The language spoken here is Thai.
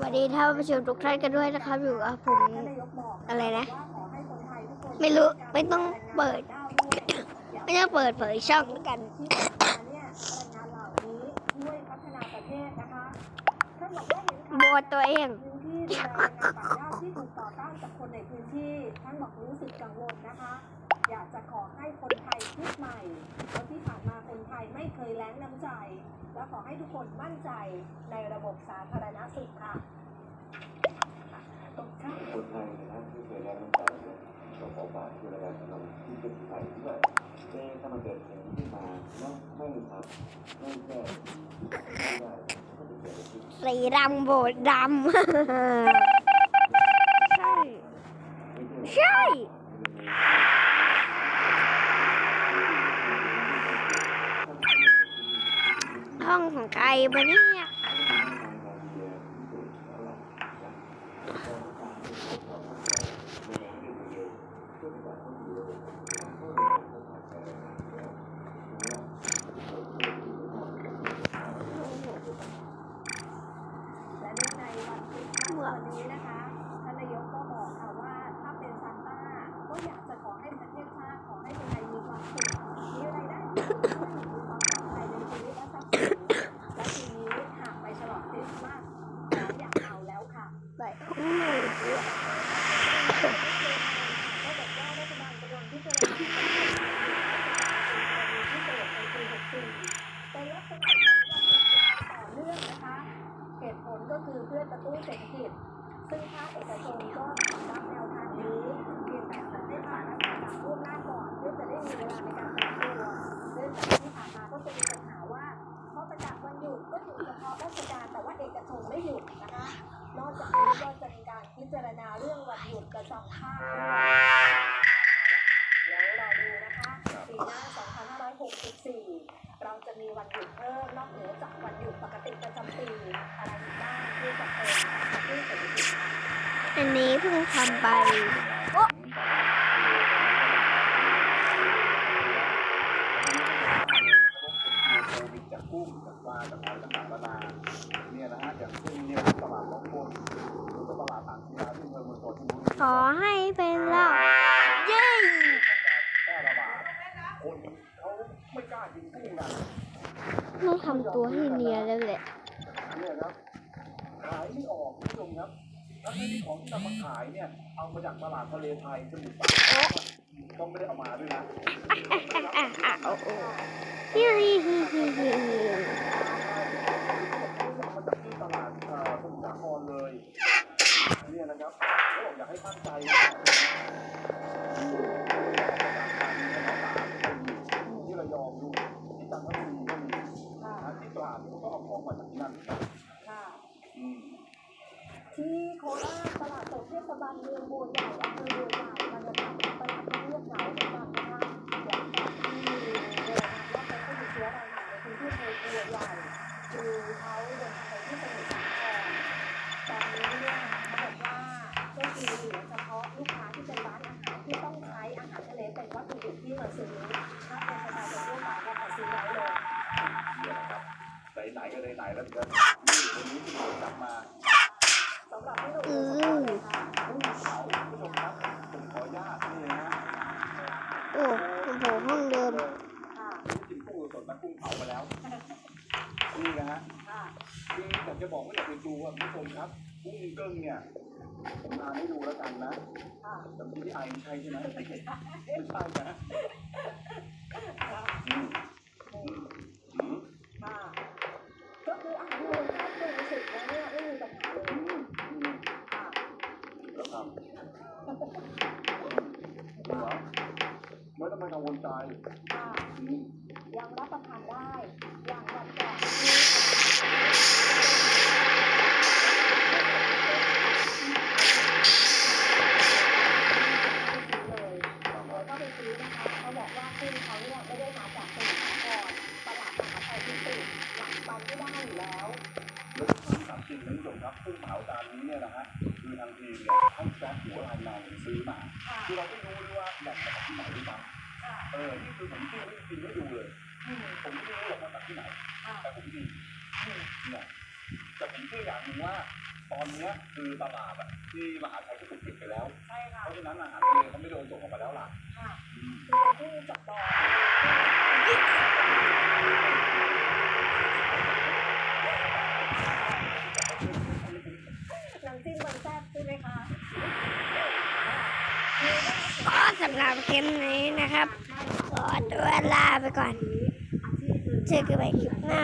วัสดีท่านผู้ชมทุกท่านกันด้วยนะครับ อยู่กับผมอะไรนะ ไม่รู้ไม่ต้องเปิด ไม่ต้องเปิดเผยช่องกันโบทตัวเองที่แรงงานต่างด้าวที่ถูกต่อต้านจากคนในพื้นที่ท่านบอกรู้สึกกังวลนะคะ อยากจะขอให้คนไทยคิดใหม่เพราะที่ผ่านมาคนไทยไม่เคยแล้งน้ำใจ และขอให้ทุกคนมั่นใจในระบบสาธารณสุขค่ะตกค่ะคนไทยนะที่เคยได้น้ำใจเนี่ยก็ขอฝากดูแลกันเราที่เป็นไทยด้วยเอ๊ะถ้ามันเกิดอย่างนี้ขึ้นมาแล้วไม่ทำไม่แก้ไม่ได้ก็จะเกิดอะไรขึ้นสีดำโบดดำ ใช่ ไม่ใช่ ใช่ ห้องของใครวะเนี่ย และเนื่องในวันคริสต์มาสวันนี้นะคะท่านนายกก็ บอกค่ะว่าถ้าเป็นซานต้าก็อย ค่ะไจากนี้ก็จะมีการพิจารณาเรื่องวันหยุดประจำภาคด้วยเดี๋ยวรอดูนะคะปีหน้า 2564 เราจะมีวันหยุดเพิ่มนอกเหนือจากวันหยุดปกติประจำปีอะไรบ้างที่จะเป็นที่เศรษฐกิจอันนี้เพิ่งทำไป ขอให้เป็นเราเย้แพร่ระบาดคนเขาไม่กล้ากินกุ้งกันต้องทำตัวให้เนียนแล้วแหละเนี่ยครับขายไม่ออกคุณผู้ชมครับทั้งที่ของที่นำมาขายเนี่ย เอามาจากตลาดทะเลไทยสมุทรสาครก็ไม่ได้เอามาด้วยนะอะอะโอ้โหฮิฮิฮิฮิฮิ มาจากที่ตลาดเอ่อสมุทรสาครเลยเนี่ยนะครับเขาบอกอยากให้มั่นใจ ที่ระยองดูที่จันทบุรีก็มีค่ะนะที่ตราดเขาก็อองมาหมือนกันค่ะอืมที่โคราชตลาดสดเทศบาลเมืองบัวใหญ่อำเภอบัวใหญ่บรรยากาศตลาดที่เงียบเหงาะเลเป็นวัตถุดิบที่มาซื้อถ้าเป็นประชาชนทั่วไปก็ขอซื้อไว้เลยเนี่ยนะครับไหนๆก็ไหนๆแล้วเดี๋ยวนี่วันนี้ที่ผมกลับมาสำหรับที่เราดูสปอร์ตเลยค่ะกุ้งเผาคุณผู้ชมครับผมขออนุญาตนี่นะโอ้โหห้องเดิมค่ะกินกุ้งสดนะกุ้งเผามาแล้วนี่นะฮะค่ะคืออยากจะบอกว่าอยากไปดูว่าคุณผู้ชมครับกุ้งเกิ้งเนี่ย ผมทานให้ดูแล้วกันนะค่ะแต่ที่ไอไม่ใช่ใช่ไหมไม่ใช่นะอืมอืมค่ะก็คืออาหารที่คนชอบปรุงสุกแล้วเนี่ยไม่มีปัญหาเลยอืมอืมค่ะแล้วครับหรอไม่ต้องไปกังวลใจค่ะอืมยังรับประทานได้างทีมเนี่ยต้องซัหัวเอาเราซื้อมาคือเราไม่รู้ด้วยว่าแหล่งมาจากที่ไหนหรือเปล่าเออนี่คือผมเชื่ไม่กินไม่ดูเลยผมไม่รู้หรอกมาจากที่ไหนแต่ผมดีเนี่ยแต่ผมเชื่ออย่างหนึ่งว่าตอนนี้คือตลาดอะที่มหาชัยก็ถูกปิดไปแล้ว เพราะฉะนั้นอาหารทะเลเขาไม่โดนส่งออกมาแล้วล่ะค่ะที่ผู้จับจอง สำหรับคลิปนี้นะครับ ขอตัวลาไปก่อน เจอกันใหม่คลิปหน้า